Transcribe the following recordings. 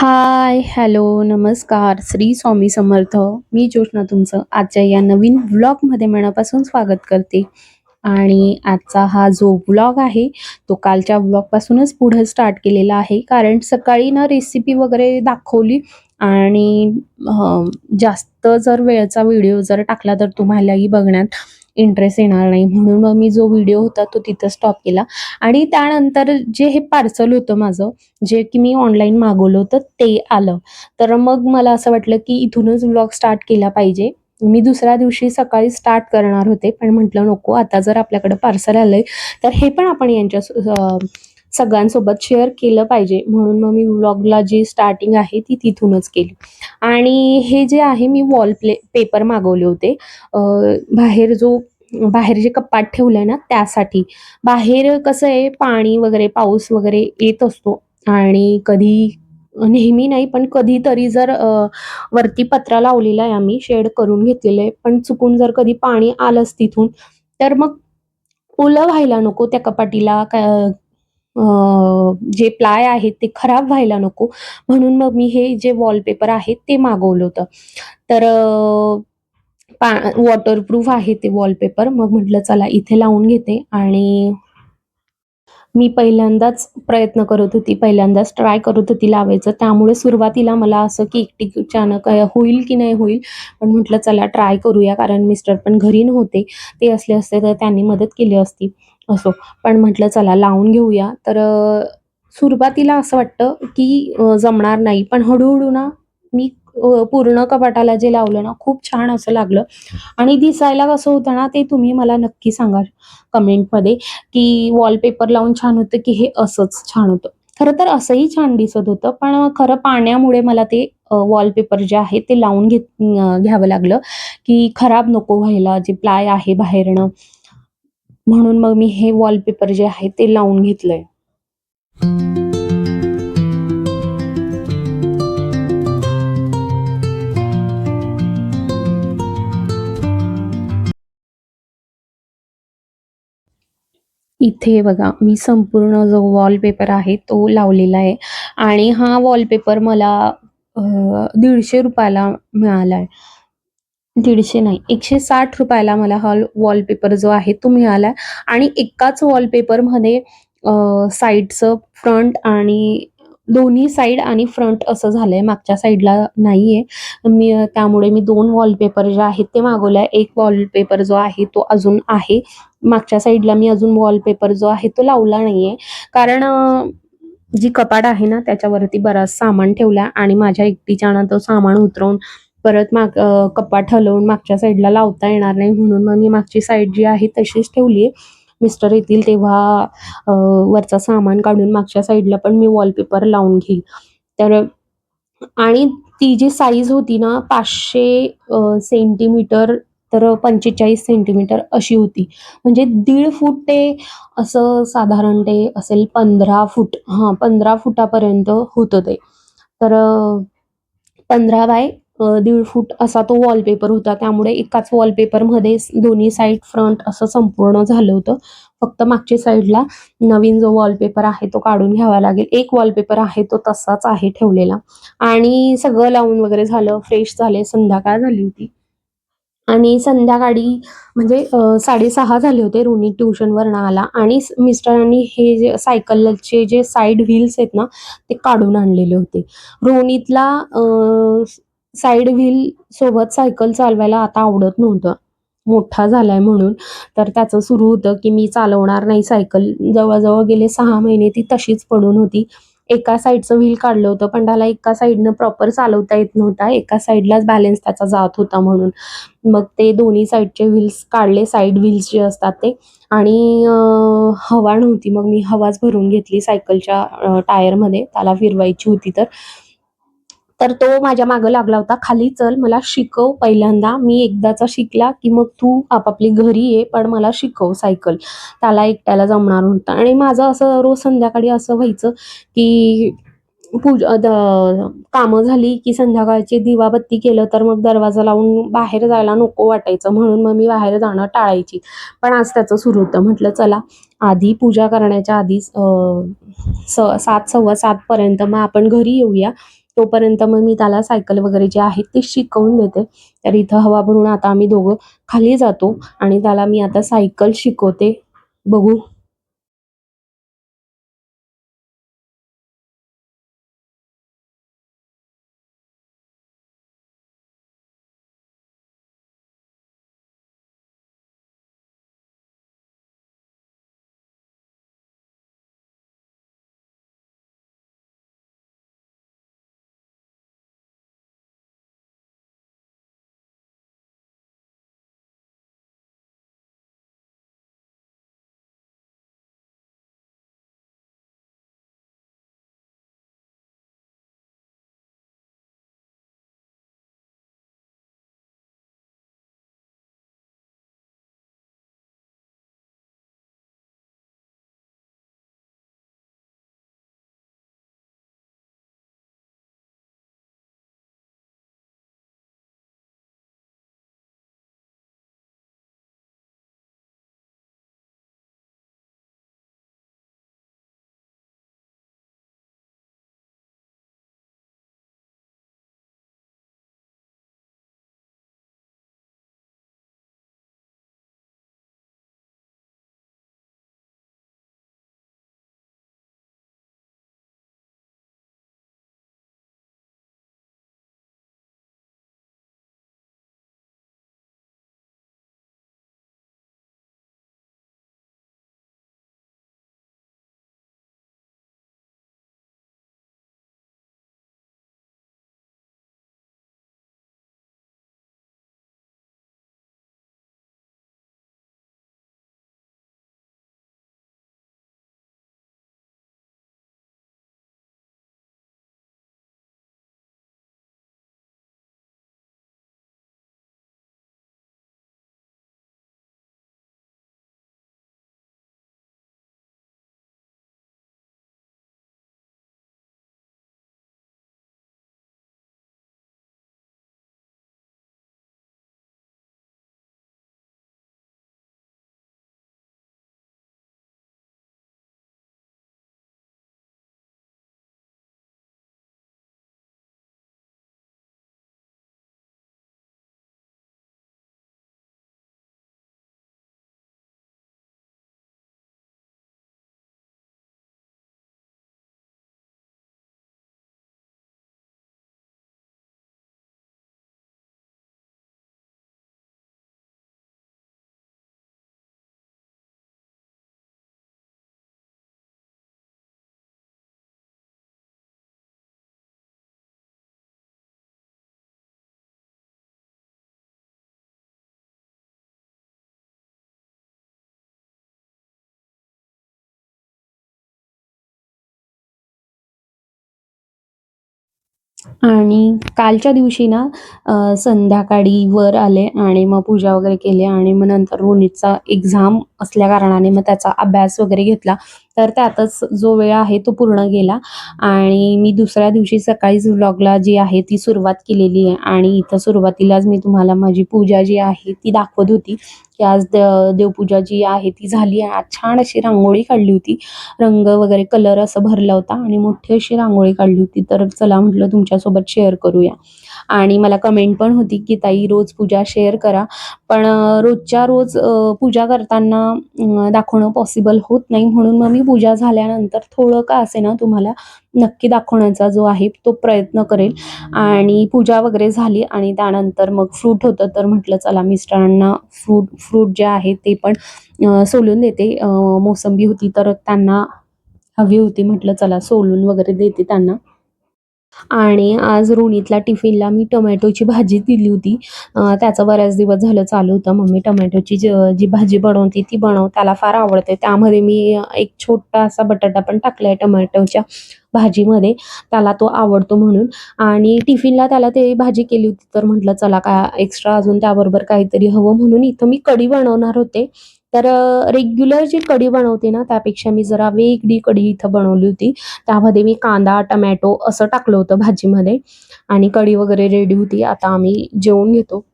हाय, hello, नमस्कार, श्री स्वामी समर्थ. मी ज्योत्स्ना तुमचं आजच्या या नवीन व्लॉगमध्ये मनापासून स्वागत करते. आणि आजचा हा जो व्लॉग आहे, तो कालच्या व्लॉगपासूनच पुढे स्टार्ट केलेला आहे. कारण सकाळी ना रेसिपी वगैरे दाखवली आणि जास्त जर वेळचा व्हिडिओ जर टाकला तर तुम्हालाही बघण्यात इंटरेस्ट येणार नाही. म्हणून मग मी जो व्हिडिओ होता तो तिथं स्टॉप केला आणि त्यानंतर जे हे पार्सल होतं माझं, जे की मी ऑनलाईन मागवलं होतं ते आलं. तर मग मला असं वाटलं की इथूनच ब्लॉग स्टार्ट केला पाहिजे. मी दुसऱ्या दिवशी सकाळी स्टार्ट करणार होते, पण म्हटलं नको आता जर आपल्याकडं पार्सल आलंय, तर हे पण आपण यांच्या सगळ्यांसोबत शेअर केलं पाहिजे. म्हणून मग मी व्लॉगला जी स्टार्टिंग आहे ती तिथूनच केली. आणि हे जे आहे मी वॉल प्ले पेपर मागवले होते. बाहेर जो बाहेर जे कपाट ठेवलंय ना त्यासाठी. बाहेर कसं आहे पाणी वगैरे, पाऊस वगैरे येत असतो आणि कधी नेहमी नाही, पण कधीतरी जर वरती पत्रा लावलेला आहे आम्ही, शेड करून घेतलेलं आहे. पण चुकून जर कधी पाणी आलंच तिथून, तर मग ओलं व्हायला नको त्या कपाटीला जे प्लाय आहेत ते खराब व्हायला नको, म्हणून मग मी हे जे वॉलपेपर आहे ते मागवलं होतं. तर पा वॉटरप्रूफ आहे ते वॉलपेपर. मग म्हटलं चला इथे लावून घेते आणि मी पहिल्यांदाच प्रयत्न करत होती, पहिल्यांदाच ट्राय करत होती लावायचं. त्यामुळे सुरुवातीला मला असं की एकटीच्यानं होईल की नाही होईल, पण म्हटलं चला ट्राय करूया. कारण मिस्टर पण घरी नव्हते. ते असले असते तर त्यांनी मदत केली असती, असो. पण म्हटलं चला लावून घेऊया. तर सुरुवातीला असं वाटतं की जमणार नाही, पण हळूहळू ना मी पूर्ण कपाटाला जे लावलं ना, खूप छान असं लागलं आणि दिसायला कसं होतं ना, ते तुम्ही मला नक्की सांगा कमेंटमध्ये की वॉलपेपर लावून छान होतं की हे असंच छान होतं. खरं तर असंही छान दिसत होतं, पण खरं पाण्यामुळे मला ते वॉलपेपर जे आहे ते लावून घेत घ्यावं लागलं की खराब नको व्हायला, जे प्लाय आहे बाहेरनं. म्हणून मग मी हे वॉलपेपर जे आहे ते लावून घेतलंय. इथे बघा, मी संपूर्ण जो वॉलपेपर आहे तो लावलेला आहे आणि हा वॉलपेपर मला दीडशे रुपयाला मिळाला आहे. दीडशे नाही, एकशे साठ रुपयाला मला हा वॉलपेपर जो आहे तो मिळाला आणि एकाच वॉलपेपरमध्ये साईडचं साइडचं फ्रंट आणि दोन्ही साइड आणि फ्रंट असं झालंय. मागच्या साइडला नाहीये. मी त्यामुळे मी दोन वॉलपेपर जे आहेत ते मागवले आहे. एक वॉलपेपर जो आहे तो अजून आहे. मागच्या साईडला मी अजून वॉलपेपर जो आहे तो लावला नाहीये. कारण जी कपाट आहे ना त्याच्यावरती बराच सामान ठेवला आणि माझ्या एकटीच्यानं तो सामान उतरवून परत माग कपाट हलवून मागच्या साईडला लावता येणार नाही म्हणून मग मी मागची साइड जी आहे तशीच ठेवली आहे. मिस्टर येतील तेव्हा वरचा सामान काढून मागच्या साईडला पण मी वॉलपेपर लावून घेईल. तर आणि ती जी साईज होती ना पाचशे सेंटीमीटर तर 45 सेंटीमीटर अशी होती. म्हणजे दीड फूट ते असं साधारण ते असेल 15 फूट हां, 15 फुटापर्यंत होतं ते. तर पंधरा बाय दीड फूट असा तो वॉलपेपर होता. त्यामुळे एकाच वॉलपेपरमध्ये दोन्ही साइड, फ्रंट असं संपूर्ण झालं होतं. फक्त मागच्या साईडला नवीन जो वॉलपेपर आहे तो काढून घ्यावा लागेल. एक वॉलपेपर आहे तो तसाच आहे ठेवलेला आणि सगळं लावून वगैरे झालं, फ्रेश झाले, संध्याकाळ झाली होती. आणि संध्याकाळी म्हणजे साडेसहा झाले होते. रोनी ट्युशनवरनं आला आणि मिस्टरांनी हे जे सायकलचे जे साइड व्हील्स आहेत ना, ते काढून आणलेले होते. रोनीतला साईड व्हील सोबत सायकल चालवायला आता आवडत नव्हतं. मोठा झालाय म्हणून. तर त्याचं सुरू होतं की मी चालवणार नाही सायकल. जवळजवळ गेले सहा महिने ती तशीच पडून होती. एका साईडचं व्हील काढलं होतं, पण त्याला एका साईडनं प्रॉपर चालवता येत नव्हता. एका साईडलाच बॅलन्स त्याचा जात होता म्हणून. मग ते दोन्ही साइडचे व्हील्स काढले, साइड व्हील्स जे असतात ते आणि हवा नव्हती. मग मी हवाच भरून घेतली सायकलच्या टायरमध्ये त्याला फिरवायची होती तर. तर तो माझ्या मागं लागला होता, "खाली चल, मला शिकव पहिल्यांदा. मी एकदाचा शिकला की मग तू आपापली घरी ये, पण मला शिकव सायकल." त्याला एकट्याला जमणार होता आणि माझं असं रोज संध्याकाळी असं व्हायचं की पूजा कामं झाली की संध्याकाळची दिवाबत्ती केलं तर मग दरवाजा लावून बाहेर जायला नको वाटायचं. म्हणून मग मी बाहेर जाणं टाळायची. पण आज त्याचं सुरू होतं. म्हटलं चला आधी पूजा करण्याच्या आधीच स सात सव्वा सातपर्यंत मग आपण घरी येऊया. तोपर्यंत मग मी त्याला सायकल वगैरे जे आहे ते शिकवून देते. तर इथं हवा भरून आता आम्ही दोघं खाली जातो आणि त्याला मी आता सायकल शिकवते. बघू. आणि कालच्या दिवशी ना संध्याकाळी वर आले आणि मग पूजा वगैरे केली आणि मग नंतर रोनितचा एक्झाम असल्या कारणाने मग त्याचा अभ्यास वगैरे घेतला. तर त्यातच जो वेळ आहे तो पूर्ण गेला. आणि मी दुसऱ्या दिवशी सकाळीच व्लॉगला जी आहे ती सुरुवात केलेली आहे. आणि इथं सुरुवातीलाच मी तुम्हाला माझी पूजा जी आहे ती दाखवत होती. की आज द देवपूजा जी आहे ती झाली आहे. आज छान अशी रांगोळी काढली होती. रंग वगैरे कलर असं भरला होता. आणि मोठी अशी रांगोळी काढली होती. तर चला म्हटलं तुमच्यासोबत शेअर करूया. आणि मला कमेंट पण होती की ताई रोज पूजा शेअर करा. पण रोजच्या रोज पूजा करताना त्यांना दाखवणं पॉसिबल होत नाही. म्हणून मग मी पूजा झाल्यानंतर थोडं का असे ना तुम्हाला नक्की दाखवण्याचा जो आहे तो प्रयत्न करेल. आणि पूजा वगैरे झाली आणि त्यानंतर मग फ्रूट होतं तर म्हटलं चला मिस्टरांना फ्रूट फ्रूट जे आहे ते पण सोलून देते. मोसंबी होती तर त्यांना हवी होती म्हटलं चला सोलून वगैरे देते त्यांना. आणि आज रोणीतला टिफिनला मी टोमॅटोची भाजी दिली होती. त्याचं बऱ्याच दिवस झालं चालू होतं. मम्मी टोमॅटोची जी जी भाजी बनवते ती बनव त्याला फार आवडते. त्यामध्ये मी एक छोटा असा बटाटा पण टाकलाय टोमॅटोच्या भाजीमध्ये. त्याला तो आवडतो म्हणून. आणि टिफिनला त्याला ते भाजी केली होती. तर म्हटलं चला का एक्स्ट्रा अजून त्याबरोबर काहीतरी हवं. म्हणून इथं मी कढी बनवणार होते. तर रेग्युलर जी कढी बनवते ना त्यापेक्षा मी जरा वेगळी कढी इथं बनवली होती. त्यामध्ये मी कांदा टमॅटो असं टाकलं होतं भाजीमध्ये आणि कढी वगैरे रेडी होती. आता आम्ही जेवून घेतो.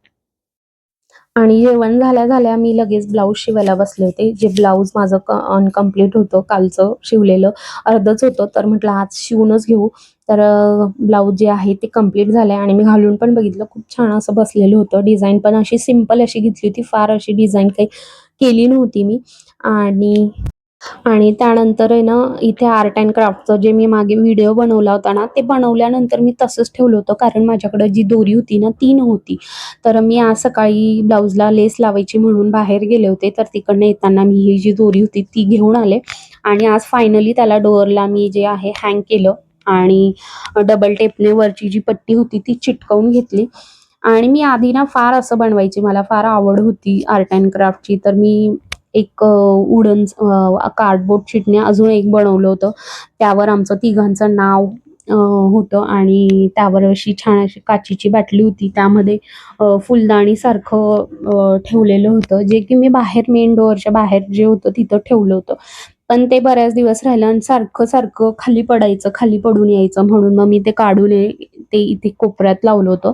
आणि जेवण झाल्या झाल्या मी लगेच ब्लाऊज शिवायला बसले होते. जे ब्लाऊज माझं क अनकम्प्लीट होतं कालचं शिवलेलं अर्धच होतं. तर म्हटलं आज शिवूनच घेऊ. तर ब्लाऊज जे आहे ते कंप्लीट झालं आणि मी घालून पण बघितलं. खूप छान असं बसलेलं होतं. डिझाईन पण अशी सिंपल अशी घेतली होती. फार अशी डिझाईन काही केली नव्हती मी. आणि आणि त्यानंतर आहे ना इथे आर्ट अँड क्राफ्टचं जे मी मागे व्हिडिओ बनवला होता ना ते बनवल्यानंतर मी तसंच ठेवलं होतं. कारण माझ्याकडं जी दोरी होती ना ती नव्हती. तर मी आज सकाळी ब्लाऊजला लेस लावायची म्हणून बाहेर गेले होते. तर तिकडनं येताना मी ही जी दोरी होती ती घेऊन आले. आणि आज फायनली त्याला डोअरला मी जे आहे हँग केलं. आणि डबल टेपने वरची जी पट्टी होती ती चिटकवून घेतली. आणि मी आधी ना फार असं बनवायची मला फार आवड होती आर्ट अँड क्राफ्टची तर मी एक वुडन कार्डबोर्ड शीटने अजून एक बनवलं होतं. त्यावर आमचं तिघांचं नाव होतं आणि त्यावर अशी छान अशी काचेची बाटली होती. त्यामध्ये फुलदाणीसारखं ठेवलेलं होतं. जे की मी बाहेर मेन डोअरच्या बाहेर जे होतं तिथं ठेवलं होतं. पण ते बऱ्याच दिवस राहिलं आणि सारखं सारखं खाली पडायचं खाली पडून यायचं म्हणून मग मी ते काढून ते इथे कोपऱ्यात लावलं होतं.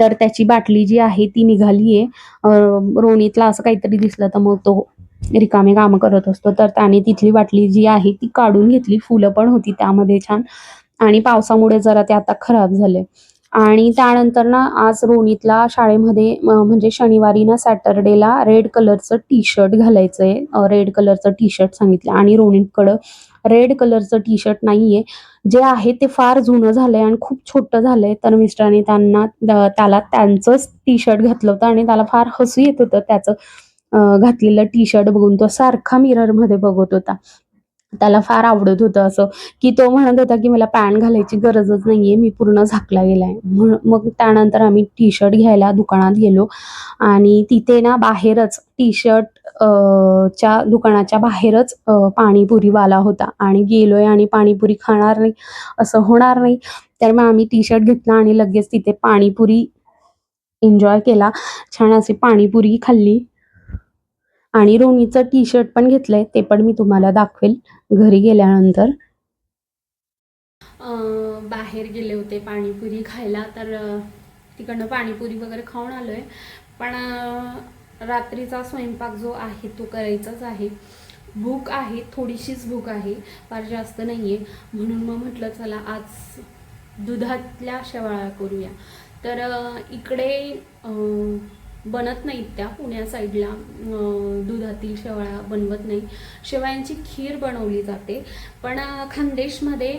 तर त्याची बाटली जी आहे ती निघाली आहे. रोणीतला असं काहीतरी दिसलं तर मग तो रिकामे कामं करत असतो. तर त्याने तिथली बाटली जी आहे ती काढून घेतली. फुलं पण होती त्यामध्ये छान. आणि पावसामुळे जरा ते आता खराब झाले. आणि त्यानंतर ना आज रोणीतला शाळेमध्ये म्हणजे शनिवारी ना सॅटर्डेला रेड कलरचं टी शर्ट घालायचं आहे रेड कलरचं टी शर्ट सांगितलं. आणि रोणीतकडं रेड कलरचं टी शर्ट नाही आहे जे आहे ते फार जुनं झालंय आणि खूप छोटं झालंय. तर मिस्टरांनी त्यांना त्याला त्यांचंच टी शर्ट घातलं होतं आणि त्याला फार हसू येत होतं त्याचं घातलेलं टी शर्ट बघून. तो सारखा मिररमध्ये बघत होता. त्याला फार आवडत होतं असं की तो म्हणत होता की मला पॅन्ट घालायची गरजच नाहीये मी पूर्ण झाकला गेलाय. म्हण- मग त्यानंतर आम्ही टी शर्ट घ्यायला दुकानात गेलो आणि तिथे ना बाहेरच टी शर्ट च्या दुकानाच्या बाहेरच पाणीपुरीवाला होता. आणि गेलोय आणि पाणीपुरी खाणार नाही असं होणार नाही. तर मग आम्ही टी शर्ट घेतला आणि लगेच तिथे पाणीपुरी एन्जॉय केला. छान अशी पाणीपुरी खाल्ली. आणि रोनीचं टी शर्ट पण घेतलंय ते पण मी तुम्हाला दाखवेल घरी गेल्यानंतर. बाहेर गेले होते पाणीपुरी खायला तर तिकडनं पाणीपुरी वगैरे खाऊन आलोय. पण रात्रीचा स्वयंपाक जो आहे तो करायचाच आहे. भूक आहे थोडीशीच भूक आहे फार जास्त नाही आहे म्हणून मग म्हटलं चला आज दुधातल्या शेवाळा करूया. तर इकडे बनत नाहीत त्या पुण्या साईडला. दुधातील शेवाळा बनवत नाही. शेवाळ्यांची खीर बनवली जाते. पण खानदेशमध्ये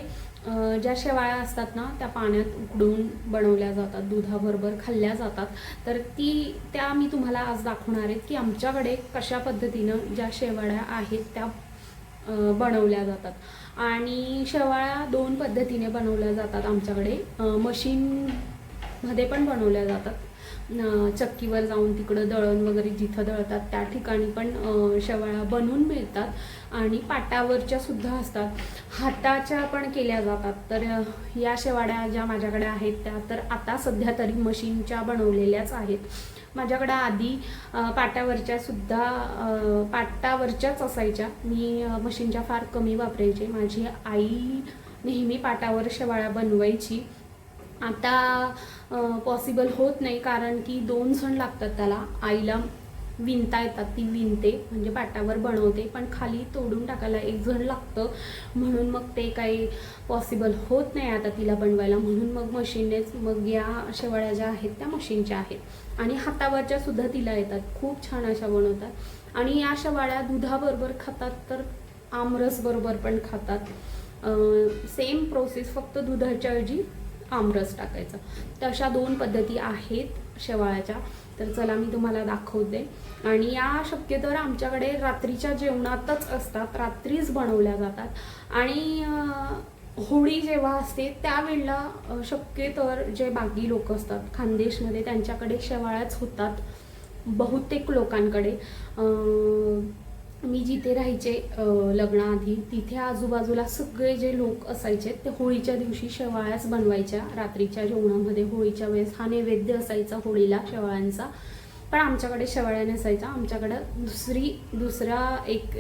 ज्या शेवाळ्या असतात ना त्या पाण्यात उकडून बनवल्या जातात दुधाबरोबर खाल्ल्या जातात. तर ती त्या मी तुम्हाला आज दाखवणार आहेत की आमच्याकडे कशा पद्धतीनं ज्या शेवाळ्या आहेत त्या बनवल्या जातात. आणि शेवाळ्या दोन पद्धतीने बनवल्या जातात आमच्याकडे. मशीन मध्ये पण बनवल्या जातात. चक्कीवर जाऊन तिकडं दळण वगैरे जिथं दळतात त्या ठिकाणी पण शेवाळा शेवाळ्या बनवून मिळतात आणि पाटावरच्या सुद्धा असतात. हाताच्या पण केल्या जातात. तर या शेवाड्या ज्या माझ्याकडे आहेत त्या तर आता सध्या तरी मशीनच्या बनवलेल्याच आहेत. माझ्याकडे आधी पाटावरच्या सुद्धा पाटावरच्याच असायच्या. मी मशीनच्या फार कमी वापरायचे. माझी आई नेहमी पाटावर शेवाळ्या बनवायची. आता पॉसिबल होत नाही कारण की दोन सण लागतात त्याला. आईला विणता येतात ती विणते म्हणजे पाटावर बनवते पण खाली तोडून टाकायला एक जण लागतं. म्हणून मग ते काही पॉसिबल होत नाही आता तिला बनवायला. म्हणून मग मशीननेच मग या शेवाळ्या ज्या आहेत त्या मशीनच्या आहेत. आणि हातावरच्या सुद्धा तिला येतात. खूप छान अशा बनवतात. आणि या शेवाळ्या दुधाबरोबर खातात तर आमरस बरोबर पण खातात. सेम प्रोसेस फक्त दुधाच्या ऐवजी आमरस टाकायचं. तर अशा दोन पद्धती आहेत शेवाळ्याच्या तर चला मी तुम्हाला दाखवते. आणि या शक्यतर आमच्याकडे रात्रीच्या जेवणातच असतात. रात्रीच बनवल्या जातात. आणि होळी जेव्हा असते त्यावेळेला अं, शक्यतर जे बाकी लोक असतात खानदेशमध्ये त्यांच्याकडे शेवाळ्याच होतात बहुतेक लोकांकडे. मी जिथे राहायचे लग्नाआधी तिथे आजूबाजूला सगळे जे लोक असायचे ते होळीच्या दिवशी शेवाळ्याच बनवायच्या. रात्रीच्या जेवणामध्ये होळीच्या वेळेस हा नैवेद्य असायचा होळीला शेवाळ्यांचा. पण आमच्याकडे शेवाळ्या नसायचा आमच्याकडं दुसरी दुसरा एक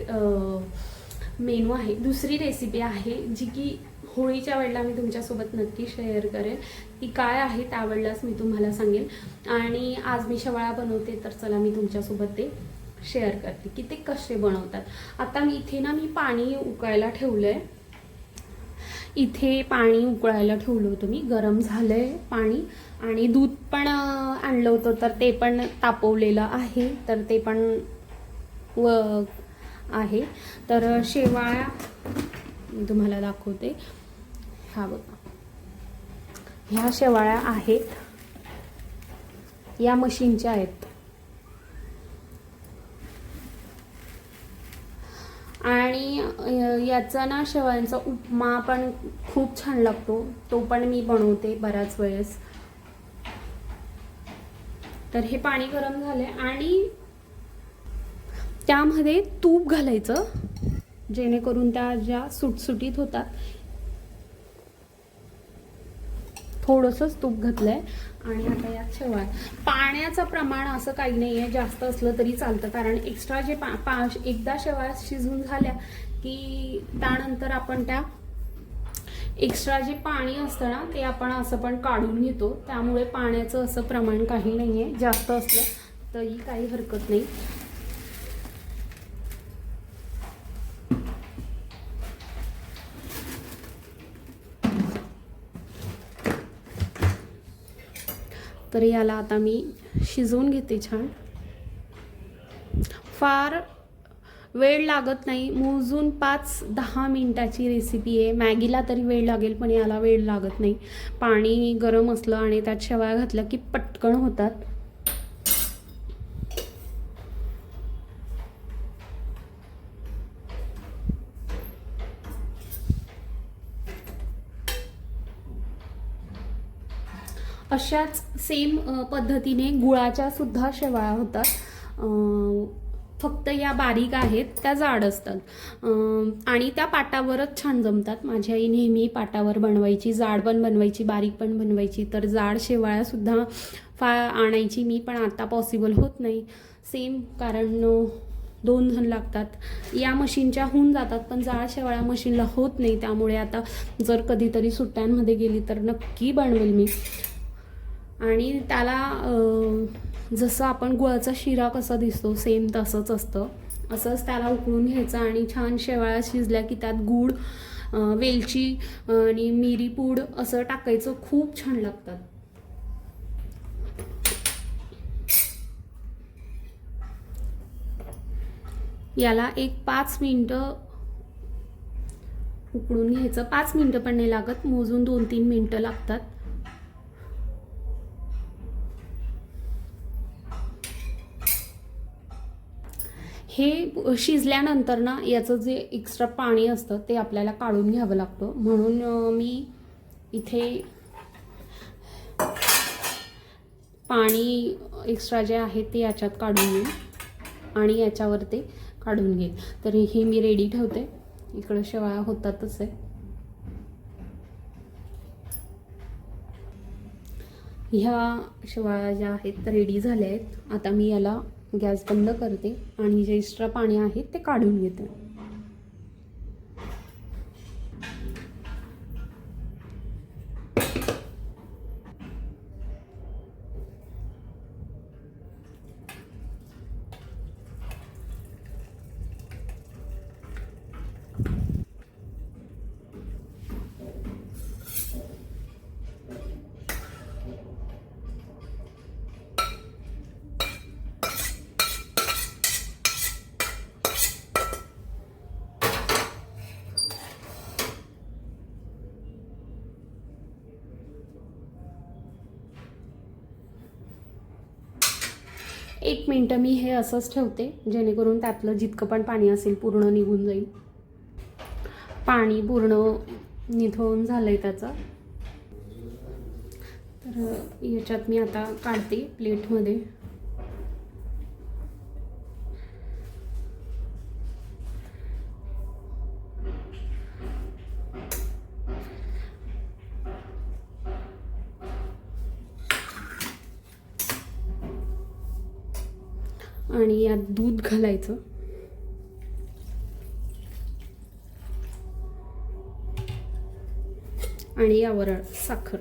मेनू आहे दुसरी रेसिपी आहे जी की होळीच्या वेळेला मी तुमच्यासोबत नक्की शेअर करेन. ती काय आहे त्यावेळेलाच मी तुम्हाला सांगेन. आणि आज मी शेवाळा बनवते तर चला मी तुमच्यासोबत ते शेअर करते की ते कसे बनवतात. आता मी इथे ना मी पाणी उकळायला ठेवलं आहे इथे पाणी उकळायला ठेवलं होतं मी. गरम झालं आहे पाणी आणि दूध पण आणलं होतं. तर ते पण तापवलेलं आहे. तर ते पण व आहे. तर शेवाळ्या तुम्हाला दाखवते. हा बघा. ह्या शेवाळ्या आहेत. या मशीनच्या आहेत. आणि याचा ना शेवयांचा उपमा पण खूप छान लागतो. तो पण मी बनवते बऱ्याच वेळेस. तर हे पाणी गरम झालंय आणि त्यामध्ये तूप घालायचं. जेणेकरून त्या ज्या सुटसुटीत होतात थोडंसंच तूप आहे आणि आता यात शेवाळ पाण्याचं प्रमाण असं काही नाही आहे जास्त असलं तरी चालतं. कारण एक्स्ट्रा जे पा पा एकदा शेवाळ शिजून झाल्या की त्यानंतर आपण त्या एक्स्ट्रा जे पाणी असतं ना ते आपण असं पण काढून घेतो. त्यामुळे पाण्याचं असं प्रमाण काही नाही आहे जास्त असलं तरी काही हरकत नाही. तर याला आता मी शिजवून घेते छान. फार वेळ लागत नाही. मोजून पाच दहा मिनटाची रेसिपी आहे. मॅगीला तरी वेळ लागेल पण याला वेळ लागत नाही. पाणी गरम असलं आणि त्यात शेवाळ घातलं की पटकन होतात. अशाच सेम पद्धतीने गुळाच्या सुद्धा शेवाळ्या होतात. फक्त या बारीक आहेत त्या जाड असतात. आणि त्या पाटावरच छान जमतात. माझी आई नेहमी पाटावर बनवायची जाड पण बनवायची बारीक पण बनवायची तर जाड शेवाळ्यासुद्धा फा आणायची मी पण आता पॉसिबल होत नाही. सेम कारण दोन जण लागतात. या मशीनच्या होऊन जातात पण जाड शेवाळ्या मशीनला होत नाही. त्यामुळे आता जर कधीतरी सुट्ट्यांमध्ये गेली तर नक्की बनवेल मी. आणि त्याला जसं आपण गुळाचा शिरा कसा दिसतो सेम तसंच असतं. असंच त्याला उकळून घ्यायचं आणि छान शेवाळा शिजल्या की त्यात गूळ वेलची आणि मिरी पूड असं टाकायचं. खूप छान लागतात. याला एक पाच मिनटं उकळून घ्यायचं. पाच मिनटं पण नाही लागत मोजून दोन तीन मिनटं लागतात. हे शिजल्यानंतर ना याचं जे एक्स्ट्रा पाणी असतं ते आपल्याला काढून घ्यावं लागतं. म्हणून मी इथे पाणी एक्स्ट्रा जे आहे ते याच्यात काढून घेईन आणि याच्यावर ते काढून घेईन. तर हे मी रेडी ठेवते. इकडं शेवाळ्या होतातच आहे. ह्या शेवाळ्या ज्या आहेत रेडी झाल्या आहेत. आता मी याला गॅस बंद करते आणि जे एक्स्ट्रा पाणी आहे ते काढून घेते. एक मिनटं मी हे असंच ठेवते जेणेकरून त्यातलं जितकं पण पाणी असेल पूर्ण निघून जाईल. पाणी पूर्ण निथळून झालं आहे त्याचं. तर याच्यात मी आता काढते प्लेटमध्ये. आणि यात दूध घालायचं. आणि यावर साखर.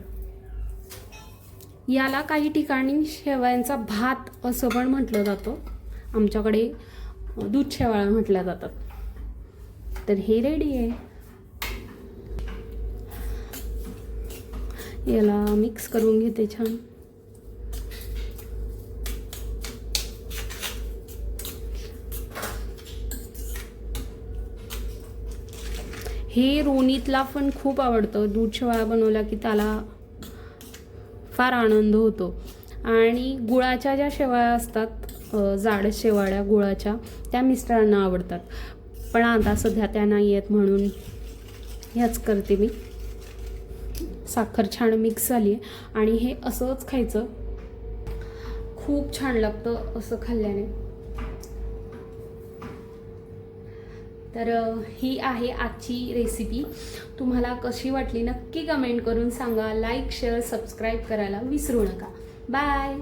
याला काही ठिकाणी शेवयांचा भात असं पण म्हटलं जातं. आमच्याकडे दूध शेवाळ्या म्हटल्या जातात. तर हे रेडी आहे. याला मिक्स करून घेते छान. हे रोनीतला पण खूप आवडतं. दूध शेवाळा बनवला की त्याला फार आनंद होतो. आणि गुळाच्या ज्या शेवाळ्या असतात जाड शेवाळ्या गुळाच्या त्या मिस्टरांना आवडतात. पण आता सध्या त्या नाही आहेत म्हणून ह्याच करते मी. साखर छान मिक्स झाली आहे. आणि हे असंच खायचं. खूप छान लागतं असं खाल्ल्याने. तर ही आहे आजची रेसिपी तुम्हाला कशी वाटली नक्की कमेंट करून सांगा. लाईक शेअर सबस्क्राईब करायला विसरू नका. बाय